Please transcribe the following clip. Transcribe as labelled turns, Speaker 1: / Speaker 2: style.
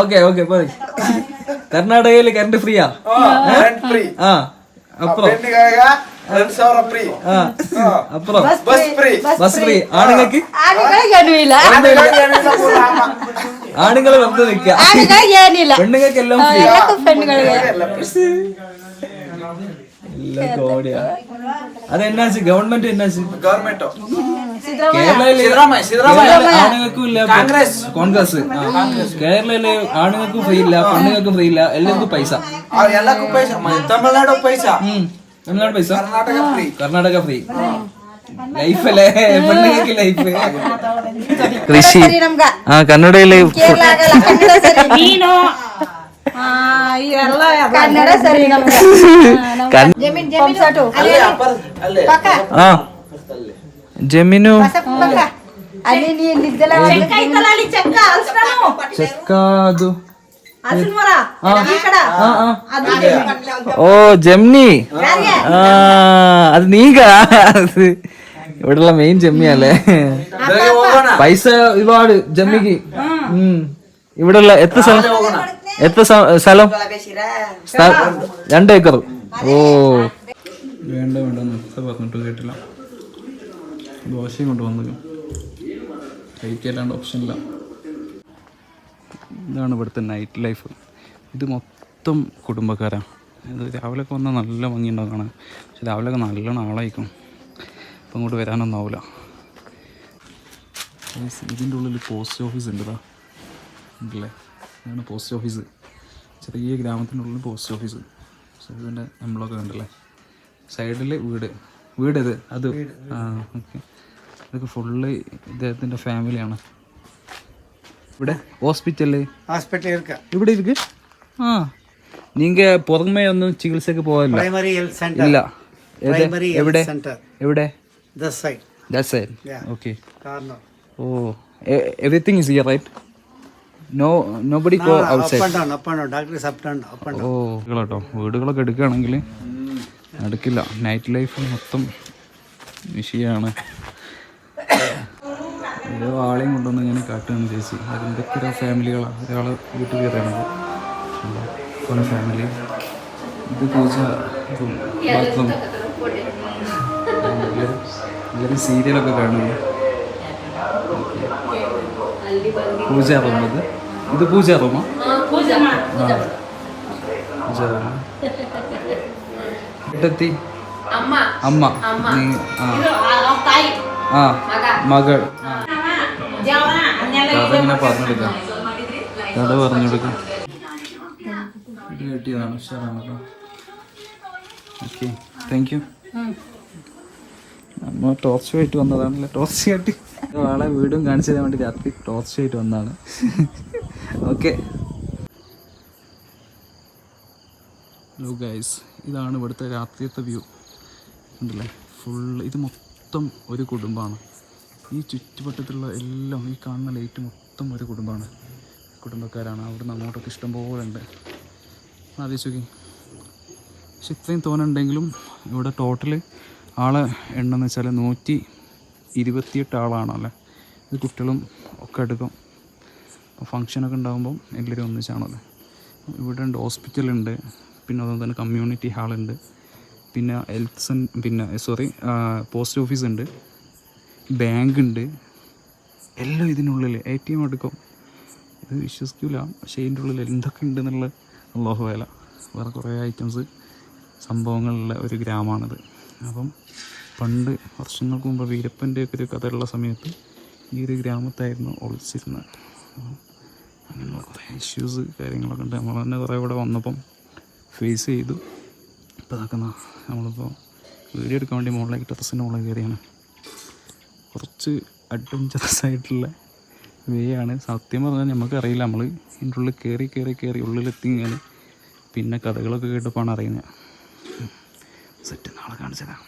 Speaker 1: Okay okay പോയി. കർണാടകയിൽ current ഫ്രീയാ ആ? അപ്പുറം. അപ്പുറം. ബസ് ഫ്രീ ആണുങ്ങൾക്ക്? ആണുങ്ങൾ വെറുതെ നിൽക്കുക. പെണ്ണുങ്ങൾക്ക് എല്ലാം ഫ്രീ ഗവൺമെന്റ് ഗവൺമെന്റോ
Speaker 2: കോൺഗ്രസ്.
Speaker 1: കേരളയിലെ ആണുങ്ങൾക്കും ഫ്രീ ഇല്ല പെണ്ണുങ്ങൾക്കും ഫ്രീ ഇല്ല എല്ലാവർക്കും പൈസ. തമിഴ്നാട് പൈസ.
Speaker 2: പൈസ?
Speaker 1: കർണാടക ഫ്രീ. ലൈഫല്ലേ? പെണ്ണുങ്ങൾക്ക് ലൈഫ്. കൃഷി. ആ കന്നഡയിലെ
Speaker 3: జమీను ಸರಿ
Speaker 1: ఓ జమ్ని. అది నీగా ఇవిడలా మెయిన్ జమ్మి
Speaker 2: అలే. పైసా
Speaker 1: ఇవాడు జమ్మికి ఇవిడలా ఎత్తు సార్? എത്ര സ്ഥലം? രണ്ട് ഏക്കർ. ഓ. വേണ്ട വേണ്ട പറഞ്ഞിട്ട് കേട്ടില്ല. ദോശയും കൊണ്ടുവന്നു. റേറ്റ് ഓപ്ഷൻ ഇല്ല. ഇതാണ് ഇവിടുത്തെ നൈറ്റ് ലൈഫ് ഇത് മൊത്തം കുടുംബക്കാരാണ് ഇത് രാവിലെയൊക്കെ വന്നാൽ നല്ല ഭംഗി കാണാൻ പക്ഷെ രാവിലെയൊക്കെ നല്ലോണം ആളായിക്കും അപ്പം ഇങ്ങോട്ട് വരാനൊന്നും ആവില്ല ഇതിന്റെ ഉള്ളിൽ പോസ്റ്റ് ഓഫീസ് ഉണ്ട് ഇതാ ഇതാണ് പോസ്റ്റ് ഓഫീസ് ചെറിയ ഗ്രാമത്തിൻ്റെ ഉള്ളിൽ പോസ്റ്റ് ഓഫീസ് പക്ഷേ ഇതിൻ്റെ നമ്മളൊക്കെ ഉണ്ടല്ലേ സൈഡിൽ വീട് വീട് ഇത് അത് ആ ഓക്കെ ഇതൊക്കെ ഫുള്ള് ഇദ്ദേഹത്തിൻ്റെ ഫാമിലിയാണ് ഇവിടെ ഹോസ്പിറ്റല്
Speaker 4: ஹாஸ்பிட்டல் இருக்கு
Speaker 1: ഇവിടെ ഇരിക്ക് ആ നീങ്ക പുറമേ ഒന്നും ചികിത്സക്ക് പോകാനില്ല
Speaker 4: பிரைமரி ஹெல்த் சென்டர்
Speaker 1: ഇല്ല ഏത്?
Speaker 4: பிரைமரி
Speaker 1: എവിടെ
Speaker 4: ஹெல்த் சென்டர்
Speaker 1: എവിടെ
Speaker 4: this side
Speaker 1: that's side
Speaker 4: Yeah.
Speaker 1: Okay
Speaker 4: corner
Speaker 1: oh everything is here right
Speaker 4: no nobody go outside
Speaker 1: ഓ വീടുകളൊക്കെ എടുക്കുകയാണെങ്കിൽ എടുക്കില്ല നൈറ്റ് ലൈഫ് മൊത്തം വിഷയമാണ് ഓരോ ആളെയും കൊണ്ടുവന്ന് ഇങ്ങനെ കാട്ടുകയാണ് ചേച്ചി അതിന്റെയൊക്കെ ഒരു ഫാമിലികളാണ്. ഒരാൾ വീട്ടിൽ കയറണത് ഓരോ ഫാമിലി. ഇത് ചോദിച്ചാൽ ബാത്റൂം. എല്ലാവരും സീരിയലൊക്കെ കാണുന്നു. പൂജ പറഞ്ഞത് ഇത് പൂജ എട്ടെത്തി അമ്മ. നീ ആ. ആ മകൾ. ആ. കഥ ഇങ്ങനെ പറഞ്ഞെടുക്കാം കഥ പറഞ്ഞെടുക്കാം ഇത് കിട്ടിയതാണ്. ഉഷാറാണ് കേട്ടോ ഓക്കെ താങ്ക് യു നമ്മൾ ടോർച്ച് ആയിട്ട് വന്നതാണല്ലേ? ടോർച്ച് ആയിട്ട് ആളെ വീടും കാണിച്ചു തരാൻ വേണ്ടി രാത്രി ടോർച്ച് ആയിട്ട് വന്നതാണ്. ഓക്കെ ഹലോ ഗൈസ് ഇതാണ് ഇവിടുത്തെ രാത്രിയത്തെ വ്യൂ ഉണ്ടല്ലേ ഫുള്ള് ഇത് മൊത്തം ഒരു കുടുംബമാണ്. ഈ ചുറ്റുവട്ടത്തുള്ള എല്ലാം ഈ കാണുന്ന ലൈറ്റ് മൊത്തം ഒരു കുടുംബമാണ്. കുടുംബക്കാരാണ്. അവിടുന്ന് അങ്ങോട്ടൊക്കെ ഇഷ്ടംപോലെ ഉണ്ട്. നോക്കി. പക്ഷെ ഇത്രയും തോന്നുന്നുണ്ടെങ്കിലും ഇവിടെ ടോട്ടൽ ആളെ എണ്ണമെന്ന് വെച്ചാൽ നൂറ്റി ഇരുപത്തിയെട്ട് ആളാണല്ലേ ഇത് കുട്ടികളും ഒക്കെ എടുക്കും. ഫങ്ഷനൊക്കെ ഉണ്ടാകുമ്പം എല്ലാവരും ഒന്നിച്ചാണല്ലോ ഇവിടെ ഉണ്ട് ഹോസ്പിറ്റലുണ്ട് പിന്നെ അതുപോലെ തന്നെ കമ്മ്യൂണിറ്റി ഹാളുണ്ട് പിന്നെ ഹെൽത്ത് സെൻ പിന്നെ സോറി പോസ്റ്റ് ഓഫീസ് ഉണ്ട് ബാങ്ക് ഉണ്ട്. എല്ലാം ഇതിനുള്ളിൽ എ ടി എം എടുക്കും. ഇത് വിശ്വസിക്കില്ല പക്ഷേ ഇതിന്റെ ഉള്ളിൽ എന്തൊക്കെ ഉണ്ടെന്നുള്ള അള്ളാഹു വേല വേറെ കുറേ ഐറ്റംസ് സംഭവങ്ങളുള്ള ഒരു ഗ്രാമമാണിത് അപ്പം പണ്ട് വർഷങ്ങൾക്ക് മുമ്പ് വീരപ്പന്റെ ഒക്കെ ഒരു കഥയുള്ള സമയത്ത് ഈ ഒരു ഗ്രാമത്തായിരുന്നു ഒളിച്ചിരുന്നത്. അങ്ങനെയുള്ള കുറേ ഇഷ്യൂസ് കാര്യങ്ങളൊക്കെ ഉണ്ട്. നമ്മൾ തന്നെ കുറേ ഇവിടെ വന്നപ്പം ഫേസ് ചെയ്തു. ഇപ്പോൾ നടക്കുന്ന നമ്മളിപ്പോൾ വീഡിയോ എടുക്കാൻ വേണ്ടി മുകളിലേക്ക് ടെറസിന്റെ മുകളിൽ കയറിയാണ്. കുറച്ച് അഡ്വഞ്ചറസ് ആയിട്ടുള്ള വേ ആണ്. സത്യം പറഞ്ഞാൽ നമുക്കറിയില്ല. നമ്മൾ ഇതിന്റെ ഉള്ളിൽ കയറി കയറി കയറി ഉള്ളിലെത്തി കഴിഞ്ഞാൽ പിന്നെ കഥകളൊക്കെ കേട്ടപ്പോഴാണ് അറിയുന്നത്. സെറ്റ് നാളെ കാണിച്ചതാണ്.